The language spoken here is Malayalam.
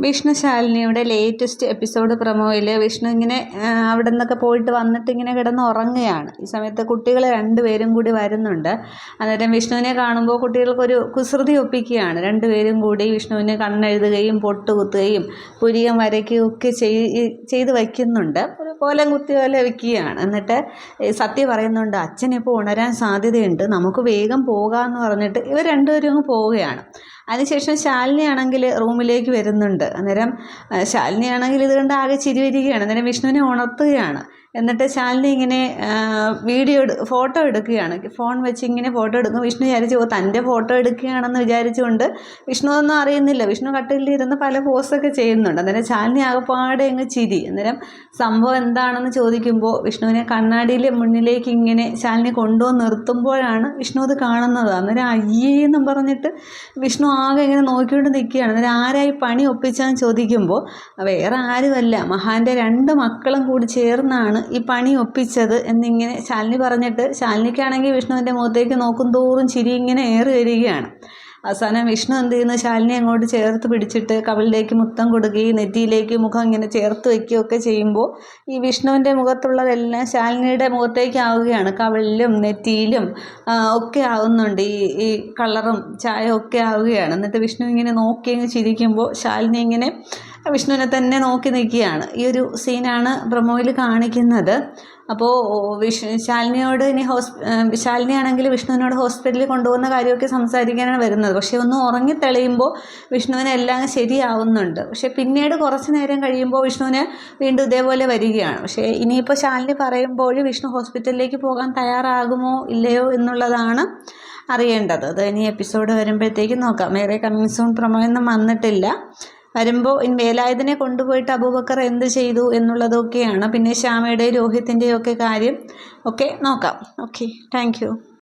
വിഷ്ണു ശാലിനിയുടെ ലേറ്റസ്റ്റ് എപ്പിസോഡ് പ്രൊമോയിൽ വിഷ്ണു ഇങ്ങനെ അവിടെ നിന്നൊക്കെ പോയിട്ട് വന്നിട്ട് ഇങ്ങനെ കിടന്ന് ഉറങ്ങുകയാണ്. ഈ സമയത്ത് കുട്ടികൾ രണ്ടുപേരും കൂടി വരുന്നുണ്ട്. അന്നേരം വിഷ്ണുവിനെ കാണുമ്പോൾ കുട്ടികൾക്കൊരു കുസൃതി ഒപ്പിക്കുകയാണ്. രണ്ടുപേരും കൂടി വിഷ്ണുവിന് കണ്ണെഴുതുകയും പൊട്ടുകുത്തുകയും പുരികം വരയ്ക്കുകയും ഒക്കെ ചെയ്ത് വയ്ക്കുന്നുണ്ട്. ഒരു കോലം കുത്തി കോല വയ്ക്കുകയാണ്. എന്നിട്ട് സത്യ പറയുന്നുണ്ട് അച്ഛനിപ്പോൾ ഉണരാൻ സാധ്യതയുണ്ട്. നമുക്ക് വേഗം പോകാമെന്ന് പറഞ്ഞിട്ട് ഇവർ രണ്ടുപേരും അങ്ങ് പോവുകയാണ്. അതിനുശേഷം ശാലിനി ആണെങ്കിൽ റൂമിലേക്ക് വരുന്നുണ്ട്. അന്നേരം ശാലിനി ആണെങ്കിൽ ഇത് കണ്ട് ആകെ ചിരി വരികയാണ്. അന്നേരം വിഷ്ണുവിനെ ഉണർത്തുകയാണ്. എന്നിട്ട് ശാലിനി ഇങ്ങനെ വീഡിയോ ഫോട്ടോ എടുക്കുകയാണ്. ഫോൺ വെച്ച് ഇങ്ങനെ ഫോട്ടോ എടുക്കും. വിഷ്ണു വിചാരിച്ചു ഓ തന്റെ ഫോട്ടോ എടുക്കുകയാണെന്ന് വിചാരിച്ചുകൊണ്ട് വിഷ്ണു ഒന്നും അറിയുന്നില്ല. വിഷ്ണു കട്ടിലിരുന്ന് പല പോസ്റ്റൊക്കെ ചെയ്യുന്നുണ്ട്. അന്നേരം ശാലിനി ആകെപ്പാടെ അങ്ങ് ചിരി. അന്നേരം സംഭവം എന്താണെന്ന് ചോദിക്കുമ്പോൾ വിഷ്ണുവിനെ കണ്ണാടിയിലെ മുന്നിലേക്ക് ഇങ്ങനെ ശാലിനി കൊണ്ടുവന്ന് നിർത്തുമ്പോഴാണ് വിഷ്ണു അത് കാണുന്നത്. അന്നേരം അയ്യേ എന്നും പറഞ്ഞിട്ട് വിഷ്ണു ആകെ ഇങ്ങനെ നോക്കിക്കൊണ്ട് നിൽക്കുകയാണ് അന്നേരം ആരായി പണി ഒപ്പിച്ചാന്ന് ചോദിക്കുമ്പോൾ വേറെ ആരുമല്ല. മഹാന്റെ രണ്ട് മക്കളും കൂടി ചേർന്നാണ് ഈ പണി ഒപ്പിച്ചത് എന്നിങ്ങനെ ശാലിനി പറഞ്ഞിട്ട് ശാലിനിക്കാണെങ്കിൽ വിഷ്ണുവിന്റെ മുഖത്തേക്ക് നോക്കും തോറും ചിരി ഇങ്ങനെ ഏറി വരികയാണ്. അവസാനം വിഷ്ണു എന്ത് ചെയ്യുന്നു? ശാലിനി അങ്ങോട്ട് ചേർത്ത് പിടിച്ചിട്ട് കവിളിലേക്ക് മുത്തം കൊടുക്കുകയും നെറ്റിയിലേക്ക് മുഖം ഇങ്ങനെ ചേർത്ത് വയ്ക്കുകയൊക്കെ ചെയ്യുമ്പോൾ ഈ വിഷ്ണുവിന്റെ മുഖത്തുള്ളതെല്ലാം ശാലിനിയുടെ മുഖത്തേക്കാവുകയാണ് കവിളിലും നെറ്റിയിലും ഒക്കെ ആവുന്നുണ്ട്. ഈ ഈ കളറും ചായ ഒക്കെ ആവുകയാണ്. എന്നിട്ട് വിഷ്ണു ഇങ്ങനെ നോക്കി അങ്ങ് ചിരിക്കുമ്പോൾ ശാലിനി ഇങ്ങനെ വിഷ്ണുവിനെ തന്നെ നോക്കി നിൽക്കുകയാണ്. ഈ ഒരു സീനാണ് പ്രൊമോയിൽ കാണിക്കുന്നത്. അപ്പോൾ വിഷ് ശാലിനിയോട് ഇനി ഹോസ് ശാലിനിയാണെങ്കിൽ വിഷ്ണുവിനോട് ഹോസ്പിറ്റലിൽ കൊണ്ടുപോകുന്ന കാര്യമൊക്കെ സംസാരിക്കാനാണ് വരുന്നത്. പക്ഷേ ഒന്ന് ഉറങ്ങി തെളിയുമ്പോൾ വിഷ്ണുവിന് എല്ലാം ശരിയാവുന്നുണ്ട്. പക്ഷേ പിന്നീട് കുറച്ച് നേരം കഴിയുമ്പോൾ വിഷ്ണുവിന് വീണ്ടും ഇതേപോലെ വരികയാണ്. പക്ഷേ ഇനിയിപ്പോൾ ശാലിനി പറയുമ്പോൾ വിഷ്ണു ഹോസ്പിറ്റലിലേക്ക് പോകാൻ തയ്യാറാകുമോ ഇല്ലയോ എന്നുള്ളതാണ് അറിയേണ്ടത്. അത് ഇനി എപ്പിസോഡ് വരുമ്പോഴത്തേക്കും നോക്കാം. വേറെ കമ്മിങ് സൂൺ പ്രൊമോ ഒന്നും വന്നിട്ടില്ല. വരുമ്പോൾ വേലായുധനെ കൊണ്ടുപോയിട്ട് അബൂബക്കർ എന്ത് ചെയ്തു എന്നുള്ളതൊക്കെയാണ്. പിന്നെ ശ്യാമയുടെയും രോഹിത്തിന്റെയും ഒക്കെ കാര്യം ഒക്കെ നോക്കാം. Okay thank